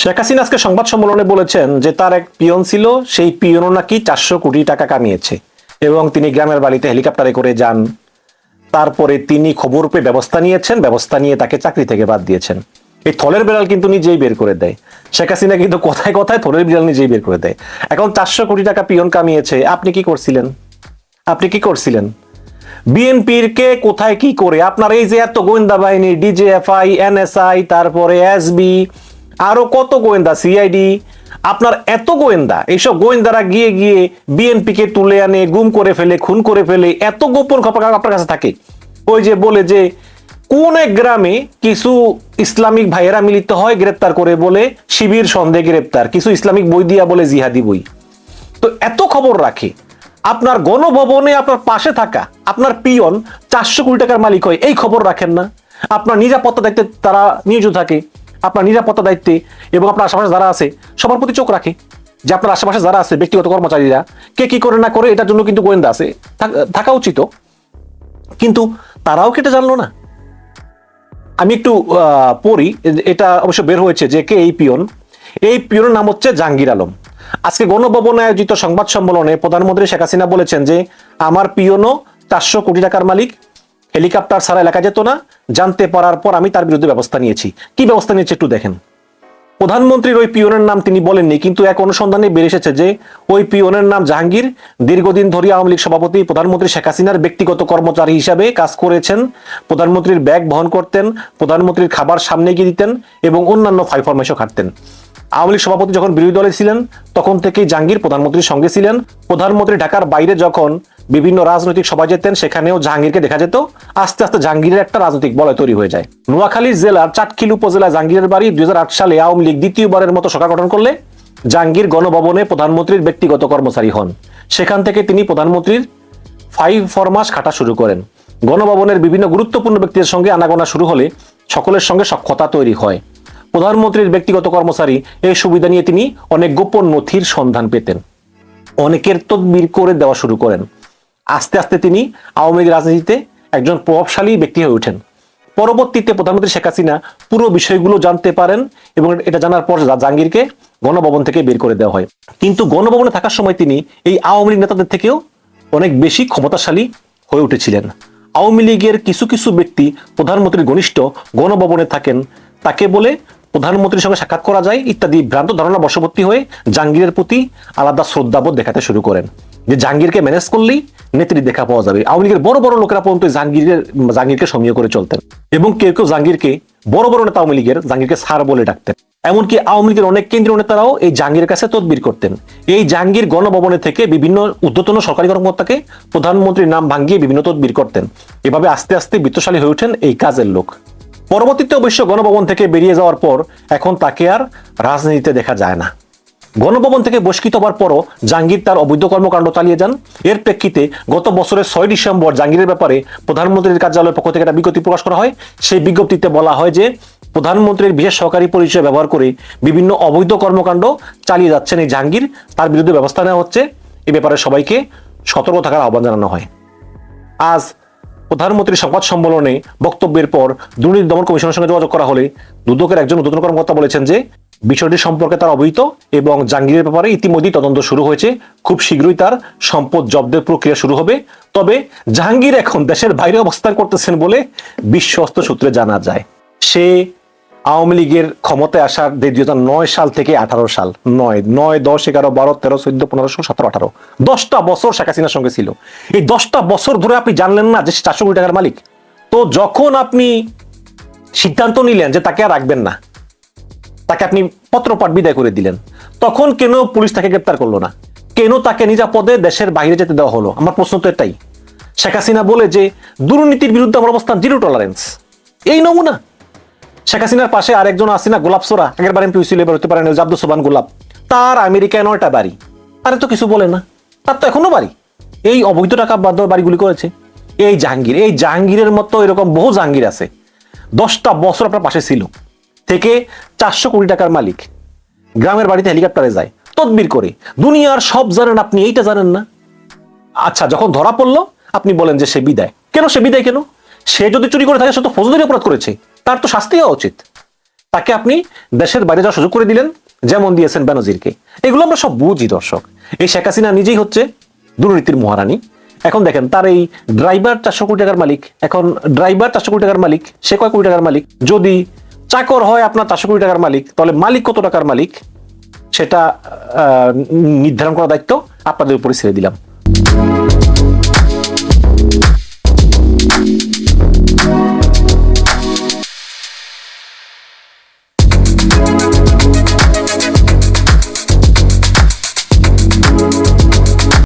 শেখ হাসিনা আজকে সংবাদ সম্মেলনে বলেছেন যে তার এক পিয়ন ছিল, সেই পিয়নও নাকি চারশো কোটি টাকা কামিয়েছে এবং তিনি গ্রামের বাড়িতে হেলিকপ্টারে করে যান। তারপরে তিনি খবর পেয়ে ব্যবস্থা নিয়েছেন, ব্যবস্থা নিয়ে তাকে চাকরি থেকে বাদ দিয়েছেন। এই থলের বিড়াল কিন্তু নিজেই বের করে দেয়। শেখ হাসিনা কিন্তু কথায় কথায় থলের বিড়াল নিজেই বের করে দেয়। এখন চারশো কোটি টাকা পিয়ন কামিয়েছে, আপনি কি করছিলেন? আপনি কি করছিলেন? বিএনপির কে কোথায় কি করে? আপনার এই যে এত গোয়েন্দা বাহিনী, ডিজিএফআই, এনএসআই, তারপরে এসবি আরও কত গোয়েন্দা সিআইডি আপনার এত গোয়েন্দা, এইসব গোয়েন্দারা গিয়ে গিয়ে বিএনপি কে তুলে আনে, গুম করে ফেলে, খুন করে ফেলে, এত গোপন খবর আপনার কাছে থাকে? ওই যে বলে যে, কোন এক গ্রামে কিছু ইসলামিক ভাইয়েরা মিলিত হয় গ্রেপ্তার করে বলে শিবির সন্দেহে গ্রেপ্তার, কিছু ইসলামিক বই দিয়া বলে জিহাদি বই। তো এত খবর রাখে। আপনার গণভবনে আপনার পাশে থাকা, আপনার পিয়ন চারশো কোটি টাকার মালিক হয়, এই খবর রাখেন না। আপনার নিরাপত্তা দায়িত্বে তারা নিয়োজিত থাকে। আপনার নিরাপত্তা দায়িত্বে এবং আপনার আশেপাশে যারা আছে, সবার প্রতি চোখ রাখে যে আপনার আশেপাশে যারা আছে, ব্যক্তিগত কর্মচারীরা, কে কি করে না করে এটার জন্য কিন্তু গোয়েন্দা আছে, থাক- উচিত। কিন্তু তারাও কেটে জানলো না? আমি একটু পড়ি, এটা অবশ্য বের হয়েছে যে কে এই পিয়ন? এই পিয়নের নাম হচ্ছে জাহাঙ্গীর আলম। আজকে গণভবনে আয়োজিত সংবাদ সম্মেলনে প্রধানমন্ত্রী শেখ হাসিনা বলেছেন যে, আমার পিয়নও চারশো কোটি টাকার মালিক হেলিকপ্টার সারা এলাকা যেত না, জানতে পারার পর আমি তার বিরুদ্ধে ব্যবস্থা নিয়েছি। কি ব্যবস্থা নিয়েছে একটু দেখেন। প্রধানমন্ত্রীর ওই পিওনের নাম তিনি বলেননি, কিন্তু এক অনুসন্ধানে বের এসেছে যে, ওই পিওনের নাম জাহাঙ্গীর। দীর্ঘদিন ধরে আওয়ামী লীগ সভাপতি প্রধানমন্ত্রী শেখ হাসিনার ব্যক্তিগত কর্মচারী হিসাবে কাজ করেছেন। প্রধানমন্ত্রীর ব্যাগ বহন করতেন, প্রধানমন্ত্রীর খাবার সামনে গিয়ে দিতেন এবং অন্যান্য ফাই ফরমাইশও খাটতেন। আওয়ামী লীগ সভাপতি যখন বিরোধী দলে ছিলেন, তখন থেকেই জাহাঙ্গীর প্রধানমন্ত্রীর সঙ্গে ছিলেন। প্রধানমন্ত্রী ঢাকার বাইরে যখন বিভিন্ন রাজনৈতিক সভা যেতেন, সেখানেও জাহাঙ্গীরকে দেখা যেত। আস্তে আস্তে জাহাঙ্গীরের একটা রাজনৈতিক বলয় তৈরি হয়ে যায়। নোয়াখালী জেলার চাটখিল উপজেলা জাহাঙ্গীরের বাড়ি দুই হাজার আট সালে আওয়ামী লীগ দ্বিতীয়বারের মতো সরকার গঠন করলে জাহাঙ্গীর গণভবনে প্রধানমন্ত্রীর ব্যক্তিগত কর্মচারী হন। সেখান থেকে তিনি প্রধানমন্ত্রীর ফাইভ ফরমাস খাটা শুরু করেন। গণভবনের বিভিন্ন গুরুত্বপূর্ণ ব্যক্তিদের সঙ্গে আনাগোনা শুরু হলে সকলের সঙ্গে সক্ষতা তৈরি হয়। প্রধানমন্ত্রীর ব্যক্তিগত কর্মচারী এই সুবিধা নিয়ে তিনি অনেক গোপন নথির সন্ধান পেতেন। অনেকের তদবির করে দেওয়া শুরু করেন। আস্তে আস্তে তিনি আওয়ামী লীগ রাজনীতিতে একজন প্রভাবশালী ব্যক্তি হয়ে ওঠেন। পরবর্তীতে প্রধানমন্ত্রী শেখ হাসিনা পুরো বিষয়গুলো জানতে পারেন এবং এটা জানার পর জাহাঙ্গীরকে গণভবন থেকে বের করে দেওয়া হয়। কিন্তু গণভবনে থাকার সময় তিনি এই আওয়ামী লীগ নেতাদের থেকেও অনেক বেশি ক্ষমতাশালী হয়ে উঠেছিলেন। আওয়ামী লীগের কিছু কিছু ব্যক্তি প্রধানমন্ত্রীর ঘনিষ্ঠ গণভবনে থাকেন। তাকে বলে প্রধানমন্ত্রীর সঙ্গে সাক্ষাৎ করা যায় ইত্যাদি ভ্রান্ত ধারণা বশবর্তী হয়ে জাহাঙ্গীরের প্রতি আলাদা শ্রদ্ধাবোধ দেখাতে শুরু করেন। যে জাহাঙ্গীরকে ম্যানেজ করলেই নেত্রী দেখা পাওয়া যাবে। আওয়ামী লীগের বড় বড় লোকেরা পর্যন্ত জাহাঙ্গীরের, জাহাঙ্গীরকে সমীহ করে চলতেন। এবং কেউ কেউ জাহাঙ্গীরকে বড় বড় নেতা আওয়ামী লীগের, জাহাঙ্গীরকে সার বলে ডাকতেন। এমনকি আওয়ামী লীগের অনেক কেন্দ্রীয় নেতারাও এই জাহাঙ্গীরের কাছে তদবির করতেন। এই জাহাঙ্গীর গণভবনে থেকে বিভিন্ন উদ্যতন সরকারি কর্মকর্তাকে প্রধানমন্ত্রীর নাম ভাঙ্গিয়ে বিভিন্ন তদবির করতেন। এভাবে আস্তে আস্তে বিত্তশালী হয়ে ওঠেন এই কাজের লোক। পরবর্তীতে অবশ্য গণভবন থেকে বেরিয়ে যাওয়ার পর এখন তাকে আর রাজনীতিতে দেখা যায় না। গণভবন থেকে বহিষ্কৃত হওয়ার পরও জাহাঙ্গীর তার অবৈধ কর্মকাণ্ড চালিয়ে যান। এর প্রেক্ষিতে গত বছরের ছয় ডিসেম্বর জাহাঙ্গীরের ব্যাপারে প্রধানমন্ত্রীর কার্যালয়ের পক্ষ থেকে একটা বিজ্ঞপ্তি প্রকাশ করা হয়। সেই বিজ্ঞপ্তিতে বলা হয় যে প্রধানমন্ত্রীর বিশেষ সহকারী পরিচয় ব্যবহার করে বিভিন্ন অবৈধ কর্মকাণ্ড চালিয়ে যাচ্ছেন এই জাহাঙ্গীর। তার বিরুদ্ধে ব্যবস্থা নেওয়া হচ্ছে। এ ব্যাপারে সবাইকে সতর্ক থাকার আহ্বান জানানো হয়। আজ প্রধানমন্ত্রীর সংবাদ সম্মেলনে বক্তব্যের পর দুর্নীতি দমন কমিশনের সঙ্গে যোগাযোগ করা হলে দুদকের একজন উদ্বোধন কর্মকর্তা বলেছেন যে বিষয়টি সম্পর্কে তার অবহিত এবং জাহাঙ্গীরের ব্যাপারে ইতিমধ্যেই তদন্ত শুরু হয়েছে। খুব শীঘ্রই তার সম্পদ জব্দের প্রক্রিয়া শুরু হবে। তবে জাহাঙ্গীর এখন দেশের বাইরে অবস্থান করতেছেন বলে বিশ্বস্ত সূত্রে জানা যায়। সে আওয়ামী লীগের ক্ষমতায় আসার দুই হাজার নয় সাল থেকে আঠারো সাল। নয় নয়, দশ, এগারো, বারো, তেরো, চোদ্দ, পনেরো, ষোলো, সতেরো, আঠারো। দশটা বছর শেখ হাসিনার সঙ্গে ছিল। এই দশটা বছর ধরে আপনি জানলেন না যে চারশো কোটি টাকার মালিক। তো যখন আপনি সিদ্ধান্ত নিলেন যে তাকে আর রাখবেন না, তাকে আপনি পত্রপাঠ বিদায় করে দিলেন, তখন কেন পুলিশ তাকে গ্রেপ্তার করল না? কেন তাকে নিরাপদে দেশের বাইরে যেতে দেওয়া হলো? আমার প্রশ্ন তো এটাই। শেখ হাসিনা বলে যে, দুর্নীতির বিরুদ্ধে আমার অবস্থান জিরো টলারেন্স এই নমুনা। শেখ হাসিনার পাশে আরেকজন আছে না, গোলাপ সোরা। আগের বার এমপি ছিল এবার হতে পারে জাব্দু সোবান গোলাপ। তার আমেরিকায় নয়টা বাড়ি। আরে তো কিছু বলে না। তার তো এখনও বাড়ি। এই অবৈধ টাকা বাদ বাড়িগুলি করেছে। এই জাহাঙ্গীর, এই জাহাঙ্গীরের মতো এরকম বহু জাহাঙ্গীর আছে। দশটা বছর আপনার পাশে ছিল। থেকে চারশো কোটি টাকার মালিক। গ্রামের বাড়িতে হেলিকপ্টারে যায়। তদবির করে। দুনিয়ার সব জানেন আপনি, এইটা জানেন না। আচ্ছা যখন ধরা পড়ল, আপনি বলেন যে সে বিদায়। কেন সে বিদায় কেন? সে যদি চুরি করে থাকে, সে তো ফৌজদারি অপরাধ করেছে। তার তো শাস্তি হওয়া উচিত। তাকে আপনি দেশের বাইরে যাওয়ার সুযোগ করে দিলেন, যেমন দিয়েছেন বেনজিরকে। এগুলো আমরা সব বুঝি, দর্শক। এই শেখ হাসিনা নিজেই হচ্ছে দুর্নীতির মহারানী। এখন দেখেন, তার এই ড্রাইভার চারশো কোটি টাকার মালিক, এখন ড্রাইভার চারশো কোটি টাকার মালিক, সে কয় কোটি টাকার মালিক? যদি চাকর হয় আপনার চারশো কোটি টাকার মালিক, তাহলে মালিক কত টাকার মালিক? সেটা নির্ধারণ করার দায়িত্ব আপনাদের উপরে ছেড়ে দিলাম।